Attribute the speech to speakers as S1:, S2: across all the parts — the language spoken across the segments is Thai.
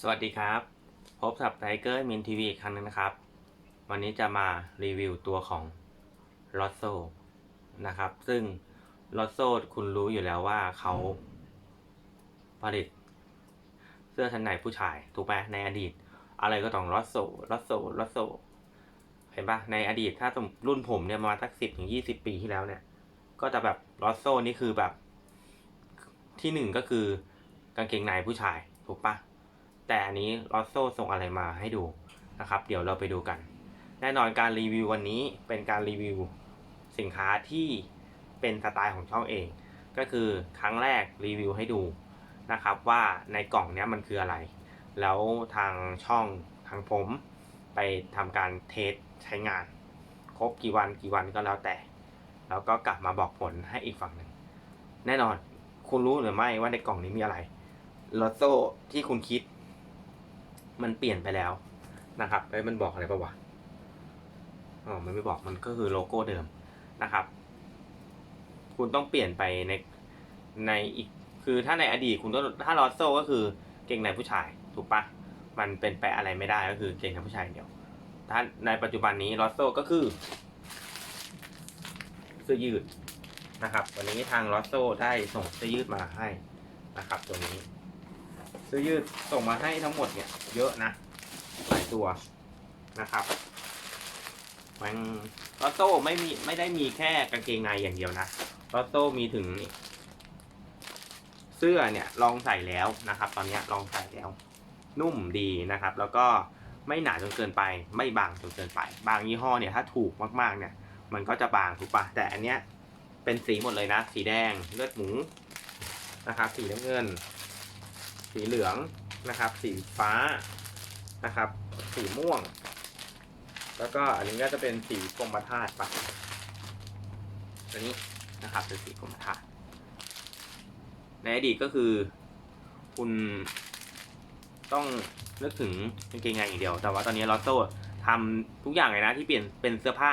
S1: สวัสดีครับ พบกับไทเกอร์มินทีวีอีกครั้งนึงนะครับ วันนี้จะมารีวิวตัวของลอ t โซนะครับ ซึ่งลอ t โซคุณรู้อยู่แล้วว่าเขาผลิต เสื้อชั้นในผู้ชาย ถูกไหมในอดีต อะไรก็ต้องลอ t โซลอ t โซลอ t โซเห็นปะในอดีตถ้าสมรุ่นผมเนี่ยประมาณสักสิบถึงยี่สิบปีที่แล้วเนี่ย ก็จะแบบลอ t โซนี่คือแบบ ที่หนึ่งก็คือกางเกงในผู้ชาย ถูกปะ แต่อันนี้ลอสโซส่งอะไรมาให้ดูนะครับ เดี๋ยวเราไปดูกัน แน่นอนการรีวิววันนี้เป็นการรีวิวสินค้าที่เป็นสไตล์ของช่องเอง ก็คือครั้งแรกรีวิวให้ดูนะครับว่าในกล่องนี้มันคืออะไร แล้วทางช่องทางผมไปทำการเทสใช้งาน ครบกี่วันกี่วันก็แล้วแต่ แล้วก็กลับมาบอกผลให้อีกฝั่งหนึ่งแน่นอนคุณรู้หรือไม่ว่าในกล่องนี้มีอะไรลอตโซที่คุณคิด มันเปลี่ยนไปแล้วนะครับไอ้ยมันบอกอะไรปะวะอ๋อมันไม่บอกมันก็คือโลโก้เดิมนะครับ คุณต้องเปลี่ยนไปในในอีกคือถ้าในอดีตคุณต้องถ้าลอสโซก็คือเก่งในผู้ชายถูกปะมันเป็นไปอะไรไม่ได้ก็คือเก่งในผู้ชายเดียว ถ้าในปัจจุบันนี้ลอสโซก็คือเสื้อยืดนะครับ วันนี้ทางลอสโซได้ส่งเสื้อยืดมาให้นะครับ ตัวนี้ เสื้อยืดส่งมาให้ทั้งหมดเนี่ย เยอะนะหลายตัวนะครับมันลอตโต้ไม่มีไม่ได้มีแค่กางเกงในอย่างเดียวนะลอตโต้มีถึง เสื้อเนี่ยลองใส่แล้วนะครับ ตอนนี้ลองใส่แล้ว นุ่มดีนะครับ แล้วก็ไม่หนาจนเกินไป ไม่บางจนเกินไป บางยี่ห้อเนี่ยถ้าถูกมากๆเนี่ย มันก็จะบางถูกปะแต่อันเนี้ยเป็นสีหมดเลยนะ สีแดงเลือดหมูนะครับ สีน้ำเงิน สีเหลืองนะครับ สีฟ้านะครับ สีม่วง แล้วก็อันนี้ก็จะเป็นสีกรมธาตุปะอันนี้นะครับเป็นสีกรมธาตุในอดีตก็คือ คุณต้องนึกถึงกางเกงในอย่างเดียว แต่ว่าตอนนี้ลอตโต้ทำทุกอย่างเลยนะที่เปลี่ยนเป็นเสื้อผ้า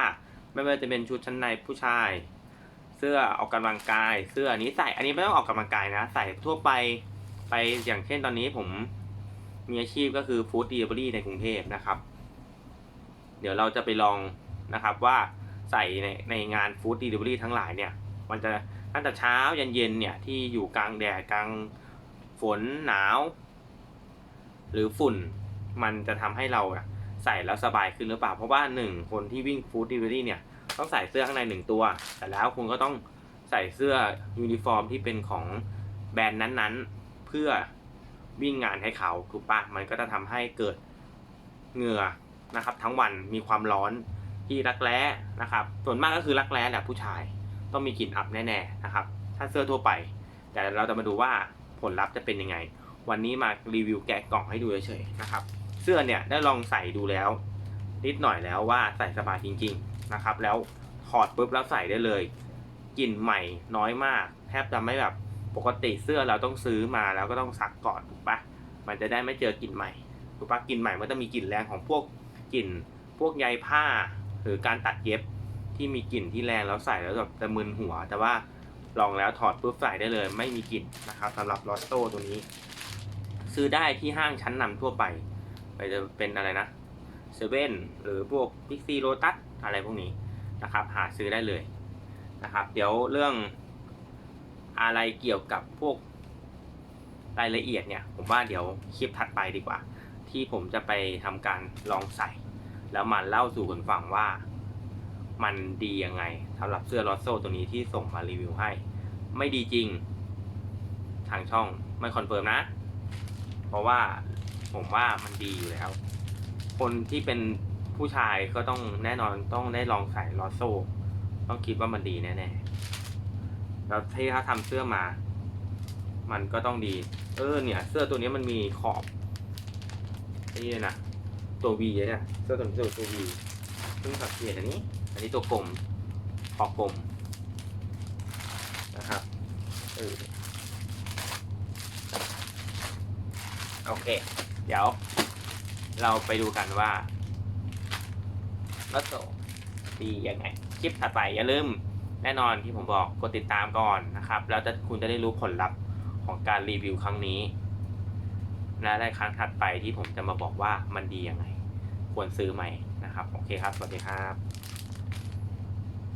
S1: ไม่ว่าจะเป็นชุดชั้นในผู้ชาย เสื้อออกกำลังกาย เสื้ออันนี้ใส่ อันนี้ไม่ต้องออกกำลังกายนะ ใส่ทั่วไป ไปอย่างเช่นตอนนี้ผมมีอาชีพก็คือฟู้ด d ด l เวอรี่ในกรุงเทพนะครับ เดี๋ยวเราจะไปลองนะครับว่าใส่ในในงานฟู้ด d ด l เวอรี่ทั้งหลายเนี่ย มันจะตั้งแต่เช้ายันเย็นเนี่ย ที่อยู่กลางแดดกลางฝนหนาว หรือฝุ่นมันจะทำให้เราใส่แล้วสบายขึ้นหรือเปล่า เพราะว่าหนึ่งคนที่วิ่งฟู้ด d ด l เวอรี่เนี่ย ต้องใส่เสื้อข้างในหนึ่งตัว แต่แล้วคุณก็ต้องใส่เสื้อยูนิฟอร์มที่เป็นของแบรนด์นั้นๆ เพื่อวิ่งงานให้เขาถูกปะมันก็จะทำให้เกิดเหงื่อนะครับ ทั้งวันมีความร้อนที่รักแร้นะครับ ส่วนมากก็คือรักแร้แหละผู้ชายต้องมีกลิ่นอับแน่ๆนะครับ ถ้าเสื้อทั่วไป แต่เราจะมาดูว่าผลลัพธ์จะเป็นยังไง วันนี้มารีวิวแกะกล่องให้ดูเฉยๆนะครับ เสื้อเนี่ยได้ลองใส่ดูแล้ว นิดหน่อยแล้วว่าใส่สบายจริง ๆนะครับ แล้วถอดปุ๊บแล้วใส่ได้เลยกลิ่นใหม่น้อยมาก แทบจะไม่แบบ ปกติเสื้อเราต้องซื้อมาแล้วก็ต้องซักก่อนถูกปะมันจะได้ไม่เจอกลิ่นใหม่ถูกปะกลิ่นใหม่มันจะมีกลิ่นแรงของพวกกลิ่นพวกใยผ้า หรือการตัดเย็บที่มีกลิ่นที่แรงแล้วใส่แล้วแบบจะมึนหัว แต่ว่าลองแล้วถอดปุ๊บใส่ได้เลย ไม่มีกลิ่นนะครับสำหรับลอตโต้ตัวนี้ ซื้อได้ที่ห้างชั้นนำทั่วไปไปจะเป็นอะไรนะเซเว่นหรือพวกพิกซีโ o ตัสอะไรพวกนี้นะครับ หาซื้อได้เลยนะครับ เดี๋ยวเรื่อง อะไรเกี่ยวกับพวกรายละเอียดเนี่ย ผมว่าเดี๋ยวคลิปถัดไปดีกว่า ที่ผมจะไปทำการลองใส่ แล้วมาเล่าสู่คนฟังว่ามันดียังไงสำหรับเสื้อลอสโซตัวนี้ที่ส่งมารีวิวให้ ไม่ดีจริง ทางช่องไม่คอนเฟิร์มนะ เพราะว่าผมว่ามันดีอยู่แล้ว คนที่เป็นผู้ชายก็ต้องแน่นอนต้องได้ลองใส่ลอสโซ ต้องคิดว่ามันดีแน่ๆ แล้วที่ถ้าทำเสื้อมา มันก็ต้องดี เออเนี่ย เสื้อตัวนี้มันมีขอบนี่นะตัววีเนี่ยเสื้อตัวนี้ตัวตัววีเพิ่งสังเกตอันนี้ อันนี้ตัวกลมขอบกลมนะครับเออโอเค เดี๋ยว เราไปดูกันว่าลัสโซดียังไง คลิปถัดไปอย่าลืม แน่นอนที่ผมบอกกดติดตามก่อนนะครับ แล้วจะคุณจะได้รู้ผลลัพธ์ของการรีวิวครั้งนี้ และในครั้งถัดไปที่ผมจะมาบอกว่ามันดียังไง ควรซื้อไหมนะครับ โอเคครับ สวัสดีครับ